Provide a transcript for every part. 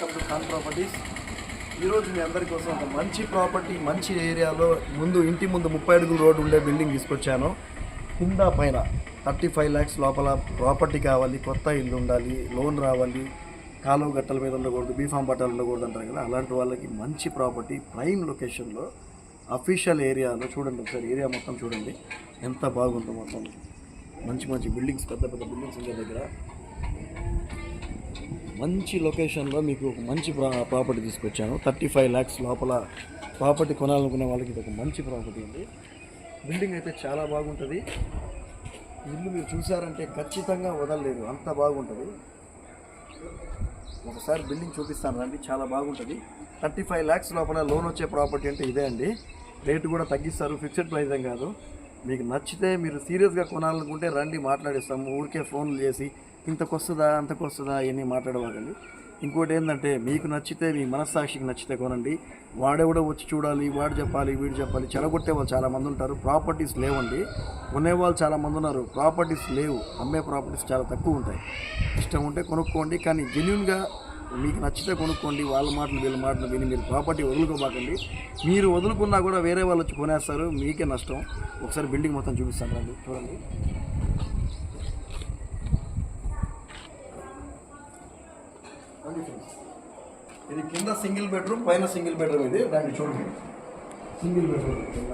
Khan properties ఈరోజు మీ అందరి కోసం ఒక మంచి ప్రాపర్టీ మంచి ఏరియాలో ముందు ఇంటి ముందు ముప్పై అడుగుల రోడ్డు ఉండే బిల్డింగ్ తీసుకొచ్చాను. కింద పైన థర్టీ ఫైవ్ ల్యాక్స్ లోపల ప్రాపర్టీ కావాలి కొత్త ఇల్లు ఉండాలి లోన్ రావాలి కాలువ గట్టల మీద ఉండకూడదు బీఫామ్ పట్టాలు ఉండకూడదు అంటారు కదా. అలాంటి వాళ్ళకి మంచి ప్రాపర్టీ ప్రైమ్ లొకేషన్లో అఫీషియల్ ఏరియాలో చూడండి ఒకసారి ఏరియా మొత్తం చూడండి. ఎంత బాగుందో మొత్తం. మంచి మంచి బిల్డింగ్స్ పెద్ద పెద్ద బిల్డింగ్స్ ఉండే దగ్గర. మంచి లొకేషన్లో మీకు ఒక మంచి ప్రాపర్టీ తీసుకొచ్చాను. థర్టీ ఫైవ్ ల్యాక్స్ లోపల ప్రాపర్టీ కొనాలనుకునే వాళ్ళకి ఇది ఒక మంచి ప్రాపర్టీ ఉంది బిల్డింగ్ అయితే చాలా బాగుంటుంది. ఇల్లు మీరు చూసారంటే ఖచ్చితంగా వదలలేదు. అంత బాగుంటుంది. ఒకసారి బిల్డింగ్ చూపిస్తాను రండి. చాలా బాగుంటుంది. థర్టీ ఫైవ్ ల్యాక్స్ లోపల లోన్ వచ్చే ప్రాపర్టీ అంటే ఇదే అండి. రేటు కూడా తగ్గిస్తారు. ఫిక్స్డ్ ప్రైస్ ఏం కాదు. మీకు నచ్చితే మీరు సీరియస్గా కొనాలనుకుంటే రండి మాట్లాడిస్తాము. ఊరికే ఫోన్లు చేసి ఇంతకొస్తుందా అంతకొస్తుందా ఇవన్నీ మాట్లాడవాకండి ఇంకోటి ఏంటంటే మీకు నచ్చితే మీ మనస్సాక్షికి నచ్చితే కొనండి. వాడెవడో వచ్చి చూడాలి వాడు చెప్పాలి వీడు చెప్పాలి చెడగొట్టే వాళ్ళు చాలామంది ఉంటారు. ప్రాపర్టీస్ లేవండి. కొనేవాళ్ళు చాలామంది ఉన్నారు. ప్రాపర్టీస్ లేవు. అమ్మే ప్రాపర్టీస్ చాలా తక్కువ ఉంటాయి. ఇష్టం ఉంటే కొనుక్కోండి. కానీ జెన్యున్గా మీకు నచ్చితే కొనుక్కోండి. వాళ్ళ మాటలు వీళ్ళ మాటలు విని మీరు ప్రాపర్టీ వదులుకోబాకండి. మీరు వదులుకున్నా కూడా వేరే వాళ్ళు వచ్చి కొనేస్తారు. మీకే నష్టం. ఒకసారి బిల్డింగ్ మొత్తం చూపిస్తాను రండి. చూడండి. రండి ఫ్రెండ్స్ ఇది కింద సింగిల్ బెడ్రూమ్ పైన సింగిల్ బెడ్రూమ్ ఇది. దాన్ని చూడండి. సింగిల్ బెడ్రూమ్ కింద.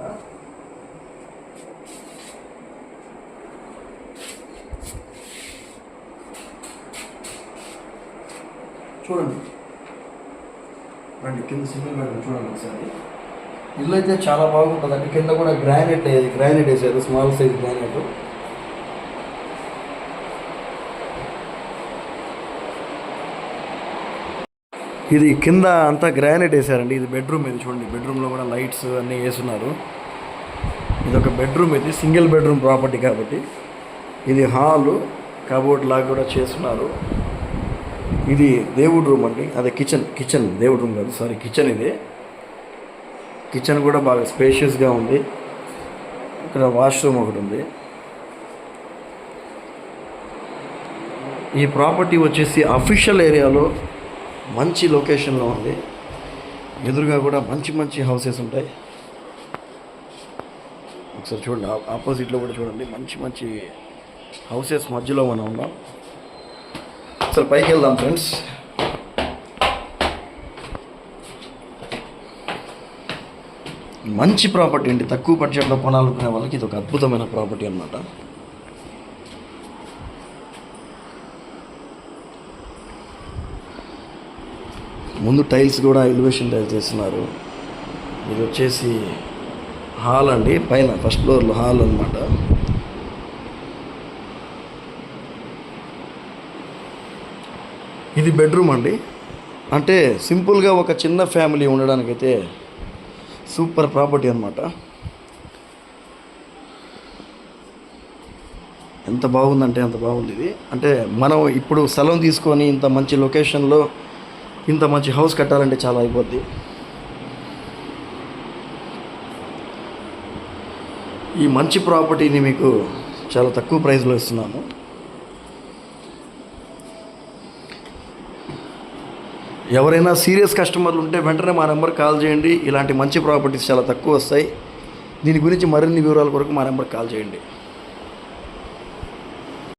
చూడండి. రండి కింద సింగిల్ బెడ్రూమ్ చూడండి ఒకసారి. ఇల్లు అయితే చాలా బాగుంటుంది. అంటే కింద కూడా గ్రానైట్ గ్రానైట్ వేసారు స్మాల్ సైజ్ గ్రానైట్ ఇది కింద అంతా గ్రానైట్ వేసారండి ఇది బెడ్రూమ్ ఇది చూడండి. బెడ్రూమ్లో కూడా లైట్స్ అన్నీ వేస్తున్నారు. ఇది ఒక బెడ్రూమ్ ఇది. సింగిల్ బెడ్రూమ్ ప్రాపర్టీ కాబట్టి ఇది హాలు కబోర్డ్ లాగా కూడా చేస్తున్నారు. ఇది దేవుడు రూమ్ అండి. అదే కిచెన్. కిచెన్ దేవుడు రూమ్ కాదు. సారీ కిచెన్ ఇది. కిచెన్ కూడా బాగా స్పేషియస్గా ఉంది. ఇక్కడ వాష్రూమ్ ఒకటి ఉంది. ఈ ప్రాపర్టీ వచ్చేసి అఫీషియల్ ఏరియాలో మంచి లొకేషన్లో ఉంది. ఎదురుగా కూడా మంచి మంచి హౌసెస్ ఉంటాయి. ఒకసారి చూడండి ఆపోజిట్లో కూడా చూడండి మంచి మంచి హౌసెస్ మధ్యలో మనం ఉన్నాం. ఒకసారి పైకి వెళ్దాం ఫ్రెండ్స్. మంచి ప్రాపర్టీ అండి. తక్కువ బడ్జెట్లో కొనాలనుకునే వాళ్ళకి ఇది ఒక అద్భుతమైన ప్రాపర్టీ అనమాట ముందు టైల్స్ కూడా ఎలివేషన్ టైల్స్ వేస్తున్నారు ఇది వచ్చేసి హాల్ అండి పైన ఫస్ట్ ఫ్లోర్లో హాల్ అనమాట ఇది బెడ్రూమ్ అండి. అంటే సింపుల్గా ఒక చిన్న ఫ్యామిలీ ఉండడానికైతే సూపర్ ప్రాపర్టీ అనమాట ఎంత బాగుందంటే అంత బాగుంది ఇది. అంటే మనం ఇప్పుడు స్థలం తీసుకొని ఇంత మంచి లొకేషన్లో ఇంత మంచి హౌస్ కట్టాలంటే చాలా అయిపోద్ది. ఈ మంచి ప్రాపర్టీని మీకు చాలా తక్కువ ప్రైస్లో ఇస్తున్నాను. ఎవరైనా సీరియస్ కస్టమర్లు ఉంటే వెంటనే మా నెంబర్ కాల్ చేయండి. ఇలాంటి మంచి ప్రాపర్టీస్ చాలా తక్కువ వస్తాయి. దీని గురించి మరిన్ని వివరాల కొరకు మా నెంబర్ కాల్ చేయండి.